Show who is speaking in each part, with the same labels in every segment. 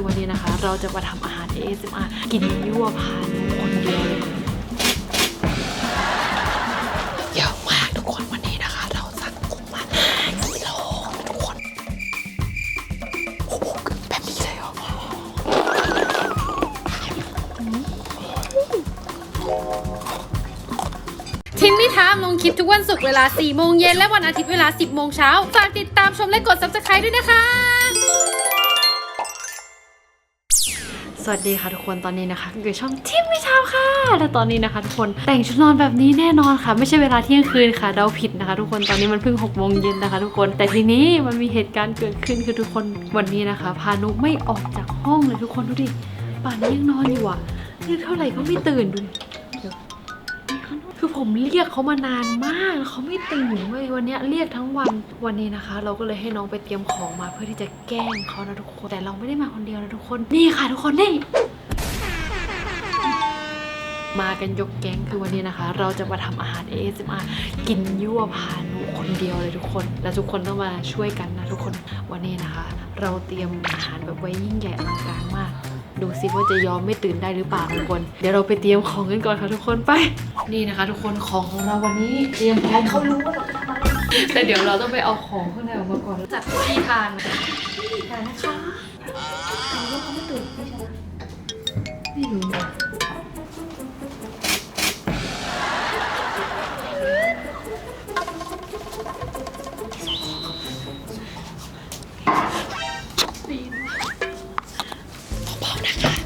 Speaker 1: คือวันนี้นะคะ เราจะมาทำอาหาร ASMR กินยั่วพานุคนเดียวเลย
Speaker 2: เยอะมากทุกคนวันนี้นะคะ เราสั่งกุ้งมา5กิโลทุกคนโอ้โหแบบนี้เลยเหรอ
Speaker 3: ทินนี่ทามลงคลิปทุกวันศุกร์เวลา 4 โมงเย็นและวันอาทิตย์เวลา 10 โมงเช้า ฝากติดตามชมและกด subscribe ด้วยนะคะ
Speaker 1: วัสดีค่ะทุกคนตอนนี้นะคะอยู่ช่องทิมไม่เช้าค่ะและตอนนี้นะคะทุกคนแต่งชุดนอนแบบนี้แน่นอนค่ะ ไม่ใช่เวลาเที่ยงคืนค่ะเดาผิดนะคะ ทุกคนตอนนี้มันเพิ่ง6กโมงเย็นนะคะ ทุกคนแต่ทีนี้มันมีเหตุการณ์เกิดขึ้นคือทุกคนวันนี้นะคะ พานุไม่ออกจากห้องเลยทุกคนดูดิป่านนี้ยังนอนอยู่อะเรียกเท่าไหร่ก็ไม่ตื่นดู ผมเรียกเขามานานมากเขาไม่ตื่นเว้ยวันนี้เรียกทั้งวันวันนี้นะคะ เราก็เลยให้น้องไปเตรียมของมาเพื่อที่จะแกล้งเขานะทุกคน แต่เราไม่ได้มาคนเดียวนะทุกคนนี่ค่ะ ทุกคนนี่มากันยกแก๊งคือวันนี้นะคะ เราจะมาทำอาหาร ASMR กินยั่วพานุคนเดียวเลยทุกคน และทุกคนต้องมาช่วยกันนะทุกคนวันนี้นะคะ เราเตรียมอาหารแบบไว้ยิ่งใหญ่อลังการมาก ดูซิว่าจะยอมไม่ตื่นได้หรือเปล่าทุกคน เดี๋ยวเราไปเตรียมของกันก่อนค่ะทุกคนไป นี่นะคะ ทุกคนของของเราวันนี้เตรียมพร้อมเขารู้ว่าเราจะทำอะไรแต่เดี๋ยวเราต้องไปเอาของข้างในออกมาก่อนจัดที่ทานที่ทานนะคะแต่ว่าเขาไม่ตื่นไม่ใช่นะไม่รู้
Speaker 2: บาๆนะคะ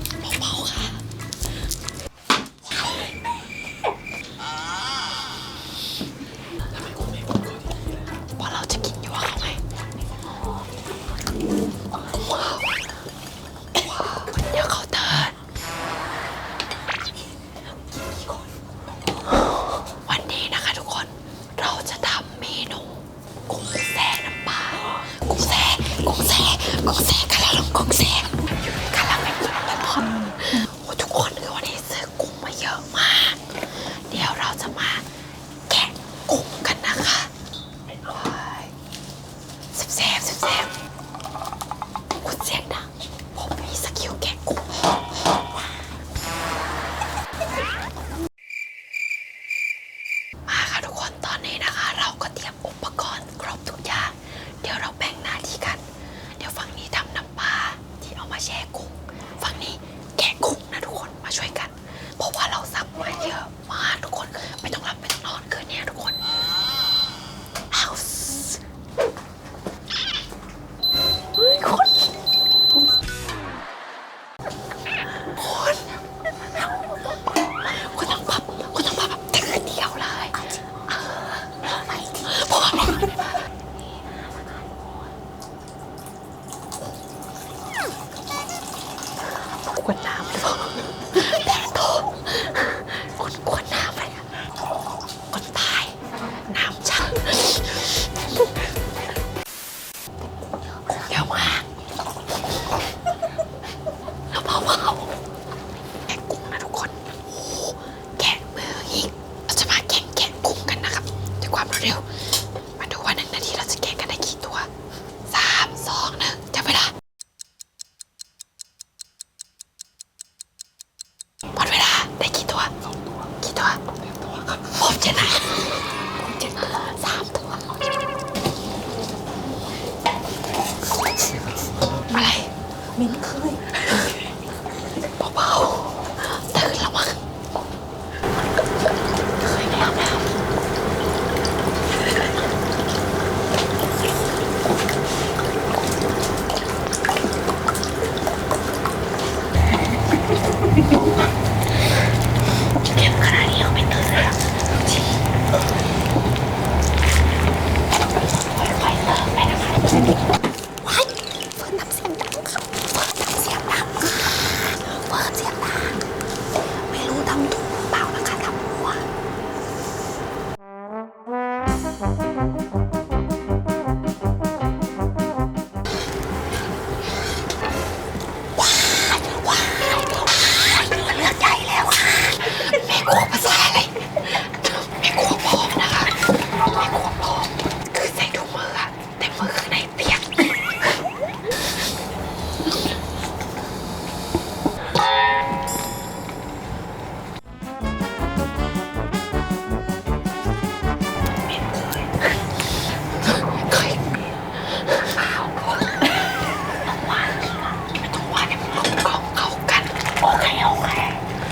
Speaker 2: โอเคโอเค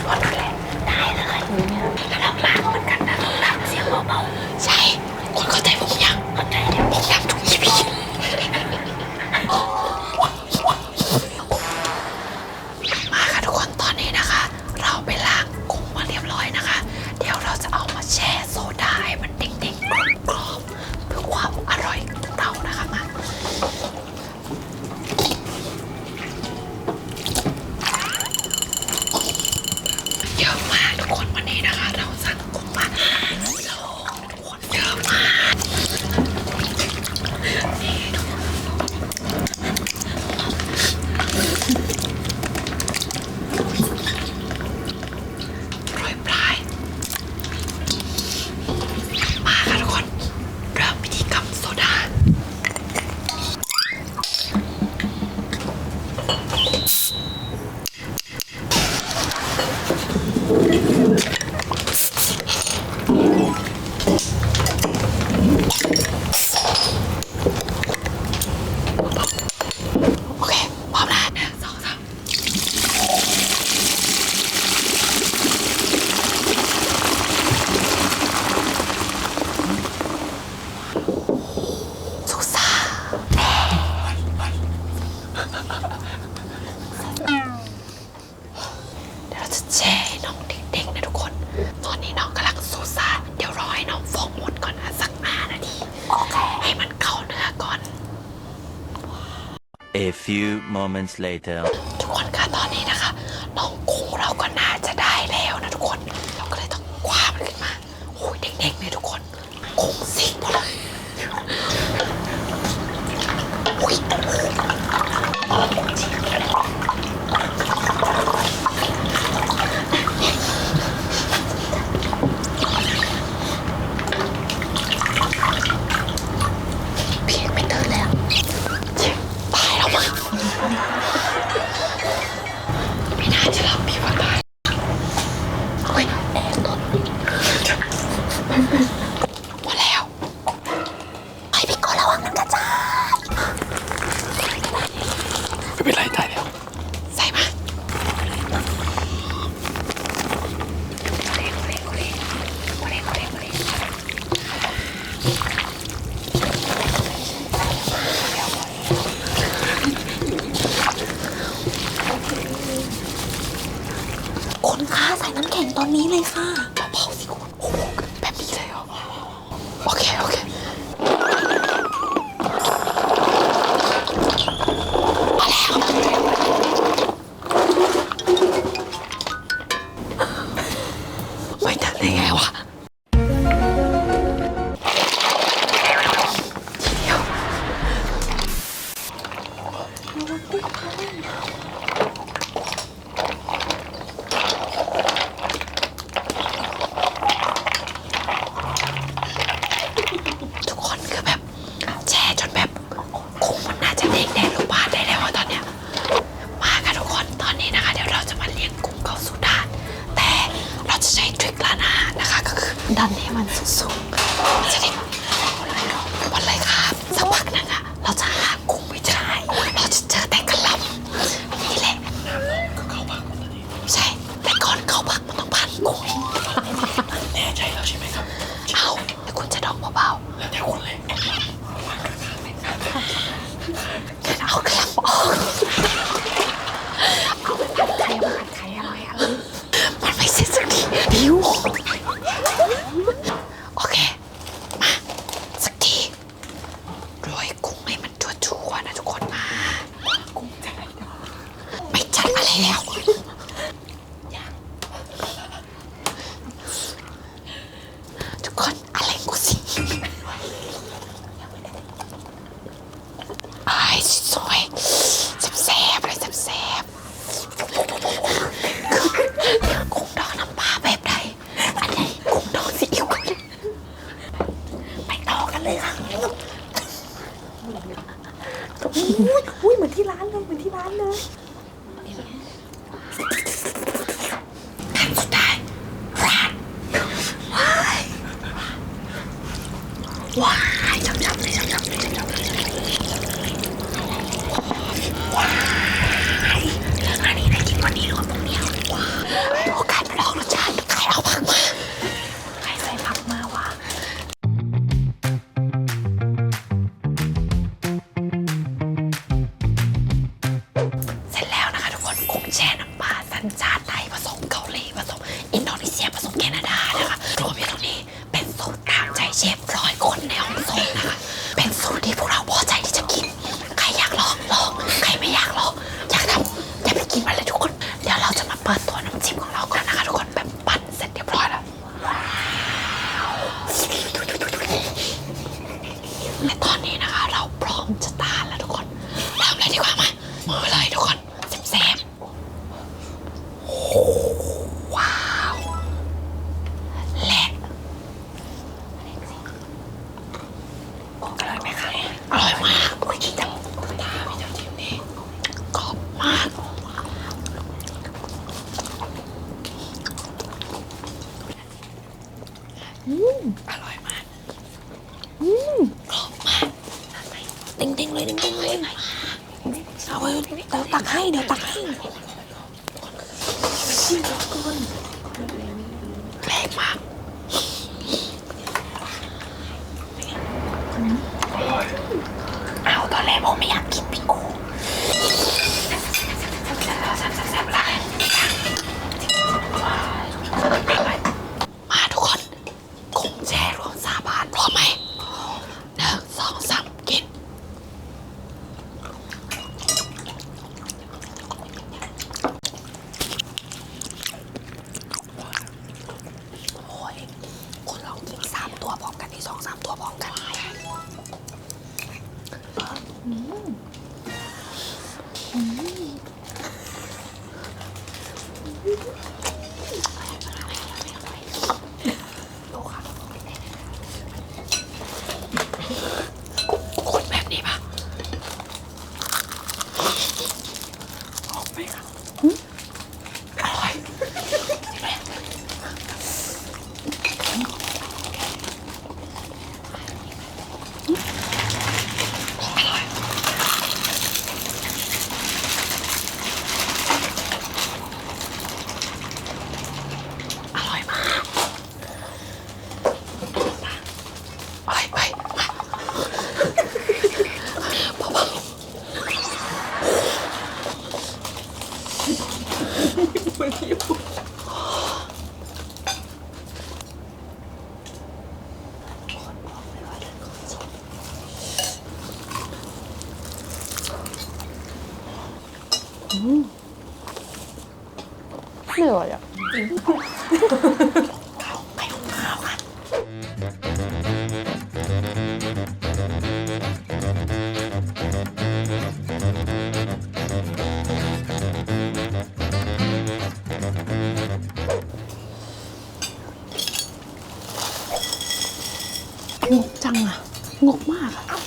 Speaker 2: โอเคได้เลยแล้วรางเหมือนกันนะล้าเสียงเบาๆใช่คุณเข้าใจ Hold on. moments later. 난 내만 소속. 잘해. ที่ร้านเลยขั้นสุายร้าวว้า งกมากอะ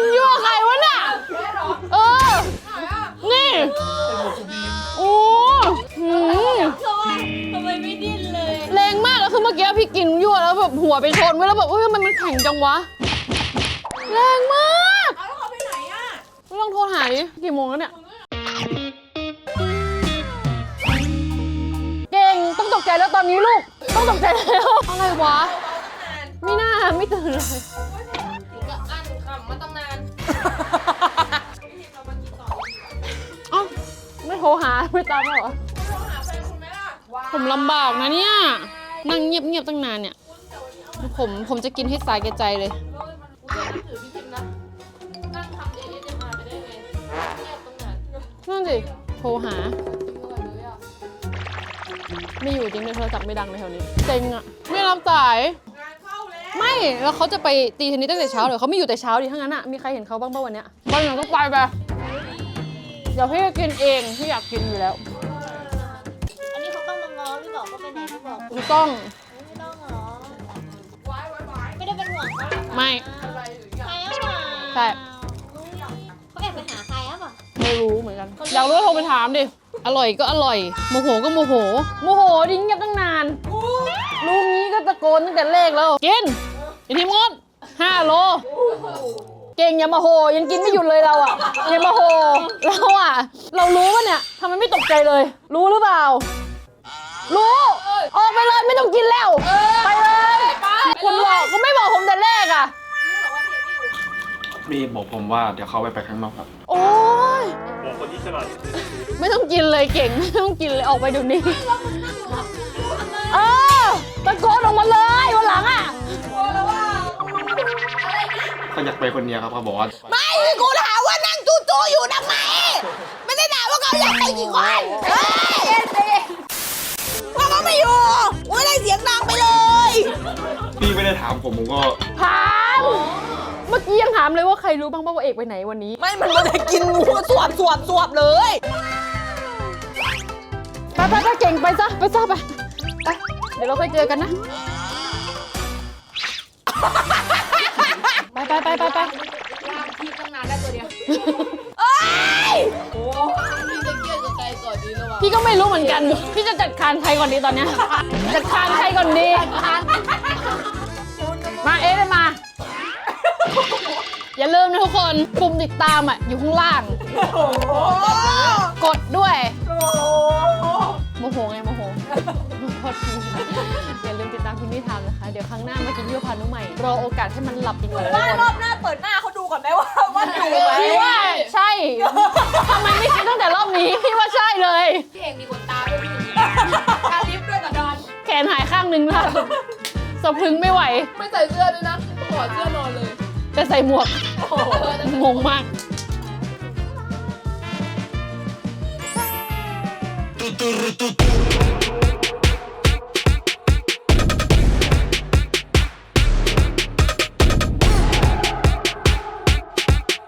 Speaker 2: นยั่วใค
Speaker 3: รวะน่ะเออ นี่โอ้หืม
Speaker 1: ทำไมไม่ดิ้นเลย
Speaker 3: แรงมากแล้วคือเมื่อกี้พี่กินยั่วแล้วแบบหัวไปชนไว้แล้วแบบเฮ้ยทำไมมันแข็งจังวะ แรงมากเอาแล้วเขาไปไหนอะไม่ต้องโทรหาดิกี่โมงแล้วเนี่ย เก่งต้องตกใจแล้วตอนนี้ลูก ต้องตกใจแล้ว อะไรวะ ไม่น่าไม่ตื่นเลย เอ้าไม่โทรหาไม่ตามแล้วเหรอ ผมลำบากนะเนี่ย นั่งเงียบๆตั้งนานเนี่ย ผมผมจะกินให้สายแก่ใจเลย นั่นสิโทรหา ไม่อยู่จริงในโทรศัพท์ไม่ดังเลยแถวนี้เซ็งอะไม่รับสาย ไม่แล้วเขาจะไปตีเทนนิสตั้งแต่เช้าเลยเขาไม่อยู่แต่เช้าดิทั้างนั้นอะมีใครเห็นเขาบ้างป่ะวันเนี้ยวันหนึ่งต้องไปไปเดี๋ยวพี่จะกินเองพี่อยากกินอยู่แล้ว
Speaker 4: อันนี้เขาต้องมาง้อพี่บอกเขาไปไหนพี่บอก
Speaker 3: ถูกต้อง
Speaker 4: ไม่ต้องเหรอไม่ได้เป็นห่วงเขาหรอ
Speaker 3: ไม่
Speaker 4: ใครเอามา
Speaker 3: ใช่กันอยากรู้โทรไปถามดิอร่อยก็อร่อยโมโหก็โมโหโมโหดิเงียบตั้งนานลุงนี้ก็ตะโกนตั้งแต่แรกแล้วกิน อีทีมดห้าโล เก่งอย่ามาโห ยังกินไม่หยุดเลยเราอะอย่ามาโหเราอะเรารู้ปะเนี่ยทำไมไม่ตกใจเลย รู้หรือเปล่า รู้ออกไปเลยไม่ต้องกินแล้ว ไปเลยคุณบอกก็ไม่บอกผมแต่แรกอะ
Speaker 5: มีบอกผมว่าเดี๋ยวเขาไปไปข้างนอกครับ
Speaker 3: โอ้ย
Speaker 6: บอกคนที่ฉลาด
Speaker 3: ไม่ต้องกินเลยเก่งไม่ต้องกินเลยออกไปเดี๋ยวนี้เออตะโกนออกมาเลยวันหลังอะ
Speaker 5: เขาอยากไปคนเดียวครับเขาบอกว่า
Speaker 2: ไม่กูถามว่านั่งจู้ๆอยู่ทำไมไม่ได้ถามว่าเขาอยากไปกี่คนเฮ้ยว่าเขาไม่อยู่ว่าได้เสียงดังไปเลย
Speaker 5: พี่ไม่ได้ถามผมผมก็
Speaker 3: ถามเมื่อกี้ยังถามเลยว่าใครรู้บ้างว่าเอกไปไหนวันนี้
Speaker 2: ไม่มันไม่ได้กินงูสวบสวบสวบเลย
Speaker 3: ไปไปไปเก่งไปซะไปซะไปไปเดี๋ยวเราค่อยเจอกันนะ ไปไปไปไปไปพี่ก็ไม่รู้เหมือนกัน พี่จะจัดการใครก่อนดีตอนเนี้ยจัดการใครก่อนดี มาเอ๊ะเลยมา อย่าลืมนะทุกคน ปุ่มติดตามอะ อยู่ข้างล่าง กดด้วย โมโหไงโมโหโทษที ดี๋ยวครั้งหน้ามากินยูพานุใหม่ รอโอกาสให้มันหลับอีกหน่อย
Speaker 2: บ้านรอบหน้าเปิดหน้าเขาดูก่อนไหมว่าว่าอยู่ไหม
Speaker 3: พี่ว่าใช่ทำไมไม่คิดตั้งแต่รอบนี้พี่ว่าใช่เลย
Speaker 4: พี่เอกมีขนตาด้วยพี่ตาลิฟต์ด้วยกับดอน
Speaker 3: แขนหายข้างหนึงล่าสุดสะพรึงไม่ไหว
Speaker 4: ไม่ใส่เสื้อด้วยนะถอดเสื้อนอนเลย
Speaker 3: แต่ใส่หมวกงงมาก
Speaker 7: Tu, tu, ru, tu, tu.